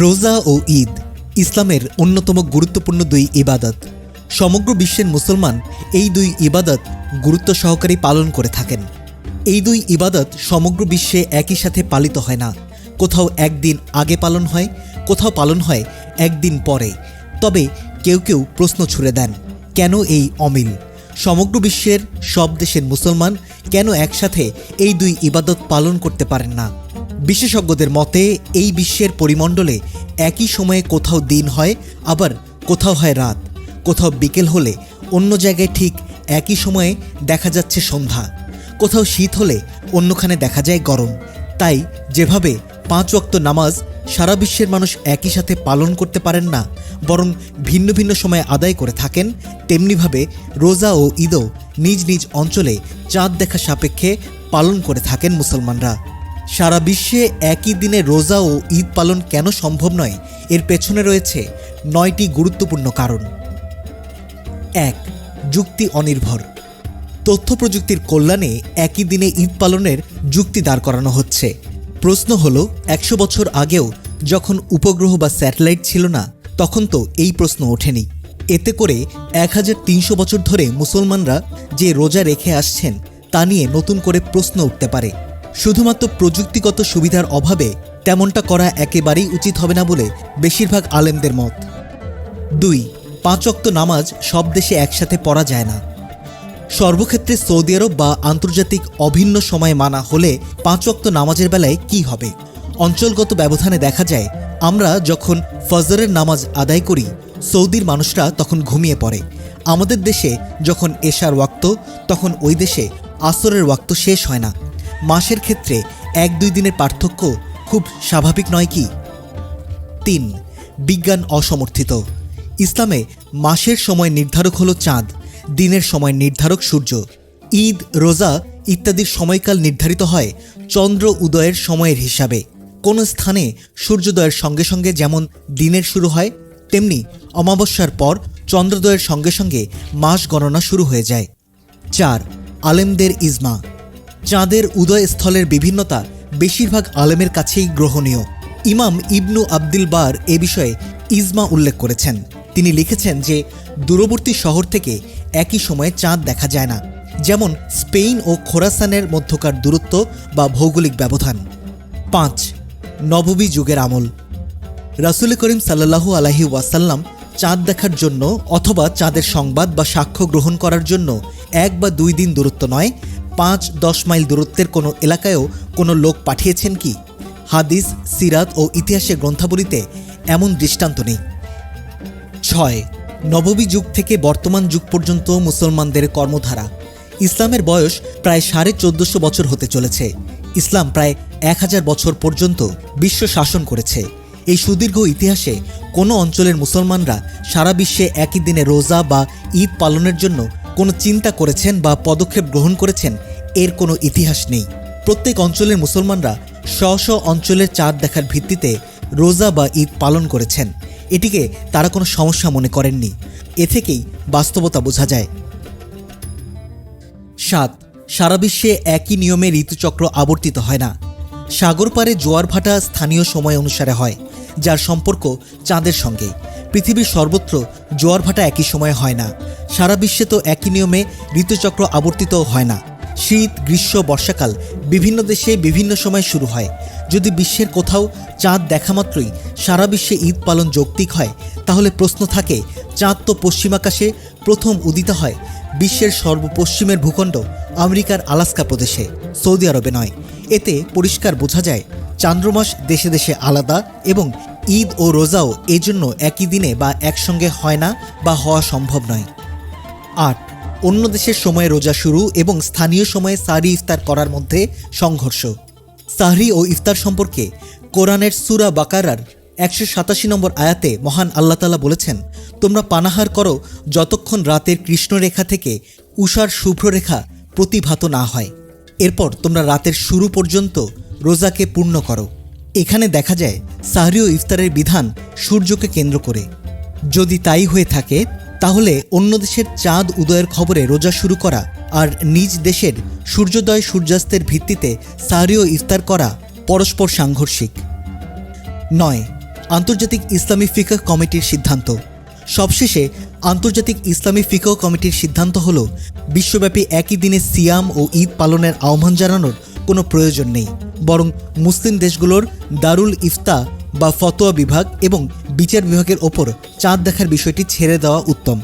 রোজা ও ঈদ ইসলামের অন্যতম গুরুত্বপূর্ণ দুই ইবাদত। সমগ্র বিশ্বের মুসলমান এই দুই ইবাদত গুরুত্ব সহকারে পালন করে থাকেন। এই দুই ইবাদত সমগ্র বিশ্বে একই সাথে পালিত হয় না। কোথাও একদিন আগে পালন হয়, কোথাও পালন হয় একদিন পরে। তবে কেউ কেউ প্রশ্ন ছুড়ে দেন, কেন এই অমিল? সমগ্র বিশ্বের সব দেশের মুসলমান কেন একসাথে এই দুই ইবাদত পালন করতে পারেন না? বিশেষজ্ঞদের মতে, এই বিশ্বের পরিমণ্ডলে একই সময়ে কোথাও দিন হয়, আবার কোথাও হয় রাত। কোথাও বিকেল হলে অন্য জায়গায় ঠিক একই সময়ে দেখা যাচ্ছে সন্ধ্যা। কোথাও শীত হলে অন্যখানে দেখা যায় গরম। তাই যেভাবে পাঁচ ওয়াক্ত নামাজ সারা বিশ্বের মানুষ একই সাথে পালন করতে পারেন না, বরং ভিন্ন ভিন্ন সময়ে আদায় করে থাকেন, তেমনিভাবে রোজা ও ঈদও নিজ নিজ অঞ্চলে চাঁদ দেখা সাপেক্ষে পালন করে থাকেন মুসলমানরা। সারা বিশ্বে একই দিনে রোজা ও ঈদ পালন কেন সম্ভব নয়? এর পেছনে রয়েছে নয়টি গুরুত্বপূর্ণ কারণ। এক, যুক্তি অনির্ভর। তথ্য প্রযুক্তির কল্যাণে একই দিনে ঈদ পালনের যুক্তি দাঁড় করানো হচ্ছে। প্রশ্ন হল, একশো বছর আগেও যখন উপগ্রহ বা স্যাটেলাইট ছিল না, তখন তো এই প্রশ্ন ওঠেনি। এতে করে এক হাজার তিনশো বছর ধরে মুসলমানরা যে রোজা রেখে আসছেন, তা নিয়ে নতুন করে প্রশ্ন উঠতে পারে। শুধুমাত্র প্রযুক্তিগত সুবিধার অভাবে তেমনটা করা একেবারেই উচিত হবে না বলে বেশিরভাগ আলেমদের মত। দুই পাঁচ অক্ত নামাজ সব দেশে একসাথে পড়া যায় না। সর্বক্ষেত্রে সৌদি আরব বা আন্তর্জাতিক অভিন্ন সময়ে মানা হলে পাঁচ অক্ত নামাজের বেলায় কি হবে? অঞ্চলগত ব্যবধানে দেখা যায়, আমরা যখন ফজরের নামাজ আদায় করি, সৌদির মানুষরা তখন ঘুমিয়ে পড়ে। আমাদের দেশে যখন এশার ওয়াক্ত, তখন ওই দেশে আসরের ওয়াক্ত শেষ হয় না। মাসের ক্ষেত্রে এক দুই দিনের পার্থক্য খুব স্বাভাবিক নয় কি? তিন, বিজ্ঞান অসমর্থিত। ইসলামে মাসের সময় নির্ধারক হলো চাঁদ, দিনের সময় নির্ধারক সূর্য। ঈদ, রোজা ইত্যাদির সময়কাল নির্ধারিত হয় চন্দ্র উদয়ের সময়ের হিসাবে। কোন স্থানে সূর্যোদয়ের সঙ্গে সঙ্গে যেমন দিনের শুরু হয়, তেমনি অমাবস্যার পর চন্দ্রোদয়ের সঙ্গে সঙ্গে মাস গণনা শুরু হয়ে যায়। চার, আলেমদের ইজমা। চাঁদের উদয়স্থলের বিভিন্নতা বেশিরভাগ আলেমের কাছেই গ্রহণীয়। ইমাম ইবনু আব্দুল বার এ বিষয়ে ইজমা উল্লেখ করেছেন। তিনি লিখেছেন যে, দূরবর্তী শহর থেকে একই সময়ে চাঁদ দেখা যায় না। যেমন স্পেন ও খোরাসানের মধ্যকার দূরত্ব বা ভৌগোলিক ব্যবধান। পাঁচ নববী যুগের আমল। রাসুল করিম সাল্লাহু আলাহি ওয়াসাল্লাম চাঁদ দেখার জন্য অথবা চাঁদের সংবাদ বা সাক্ষ্য গ্রহণ করার জন্য এক বা দুই দিন দূরত্ব নয় পাঁচ দশ মাইল দূরত্বের কোনো এলাকায়ও কোনো লোক পাঠিয়েছেন কি? হাদিস, সিরাত ও ইতিহাসের গ্রন্থাবলীতে এমন দৃষ্টান্ত নেই। ছয়, নববী যুগ থেকে বর্তমান যুগ পর্যন্ত মুসলমানদের কর্মধারা। ইসলামের বয়স প্রায় সাড়ে চোদ্দশো বছর হতে চলেছে। ইসলাম প্রায় এক হাজার বছর পর্যন্ত বিশ্ব শাসন করেছে। এই সুদীর্ঘ ইতিহাসে কোনো অঞ্চলের মুসলমানরা সারা বিশ্বে একই দিনে রোজা বা ঈদ পালনের জন্য কোনো চিন্তা করেছেন বা পদক্ষেপ গ্রহণ করেছেন, এর কোনো ইতিহাস নেই। প্রত্যেক অঞ্চলের মুসলমানরা স্ব স্ব অঞ্চলের চাঁদ দেখার ভিত্তিতে রোজা বা ঈদ পালন করেছেন। এটিকে তারা কোনো সমস্যা মনে করেননি। এ থেকেই বাস্তবতা বোঝা যায়। সাত, সারা বিশ্বে একই নিয়মে ঋতুচক্র আবর্তিত হয় না। সাগর পারে জোয়ার ভাটা স্থানীয় সময় অনুসারে হয়, যার সম্পর্ক চাঁদের সঙ্গে। পৃথিবীর সর্বত্র জোয়ার ভাটা একই সময়ে হয় না। সারা বিশ্বে তো একই নিয়মে ঋতুচক্র আবর্তিত হয় না। শীত, গ্রীষ্ম, বর্ষাকাল বিভিন্ন দেশে বিভিন্ন সময় শুরু হয়। যদি বিশ্বের কোথাও চাঁদ দেখা মাত্রই সারা বিশ্বে ঈদ পালন যৌক্তিক হয়, তাহলে প্রশ্ন থাকে, চাঁদ তো পশ্চিমাকাশে প্রথম উদিত হয়। বিশ্বের সর্বপশ্চিমের ভূখণ্ড আমেরিকার আলাস্কা প্রদেশে, সৌদি আরবে নয়। এতে পরিষ্কার বোঝা যায়, চান্দ্রমাস দেশে দেশে আলাদা এবং ঈদ ও রোজাও এজন্য একই দিনে বা একসঙ্গে হয় না বা হওয়া সম্ভব নয়। আট, অন্য দেশের সময়ে রোজা শুরু এবং স্থানীয় সময়ে সারি ইফতার করার মধ্যে সংঘর্ষ। সাহরি ও ইফতার সম্পর্কে কোরআনের সুরা বাকারার একশো সাতাশি নম্বর আয়াতে মহান আল্লাহ তালা বলেছেন, তোমরা পানাহার করো যতক্ষণ রাতের কৃষ্ণরেখা থেকে উষার শুভ্ররেখা প্রতিভাত না হয়। এরপর তোমরা রাতের শুরু পর্যন্ত রোজাকে পূর্ণ করো। এখানে দেখা যায় সাহরি ও ইফতারের বিধান সূর্যকে কেন্দ্র করে। যদি তাই হয়ে থাকে, তাহলে অন্য দেশের চাঁদ উদয়ের খবরে রোজা শুরু করা আর নিজ দেশের সূর্যোদয় সূর্যাস্তের ভিত্তিতে সাহরি ও ইফতার করা পরস্পর সাংঘর্ষিক। নয়, আন্তর্জাতিক ইসলামী ফিকহ কমিটির সিদ্ধান্ত। সবশেষে আন্তর্জাতিক ইসলামী ফিকহ কমিটির সিদ্ধান্ত হল, বিশ্বব্যাপী একই দিনে সিয়াম ও ঈদ পালনের আহ্বান জানানোর কোনো প্রয়োজন নেই। বরং মুসলিম দেশগুলোর দারুল ইফতা বা ফতোয়া বিভাগ এবং বিচার বিভাগের ওপর চাঁদ দেখার বিষয়টি ছেড়ে দেওয়া উত্তম।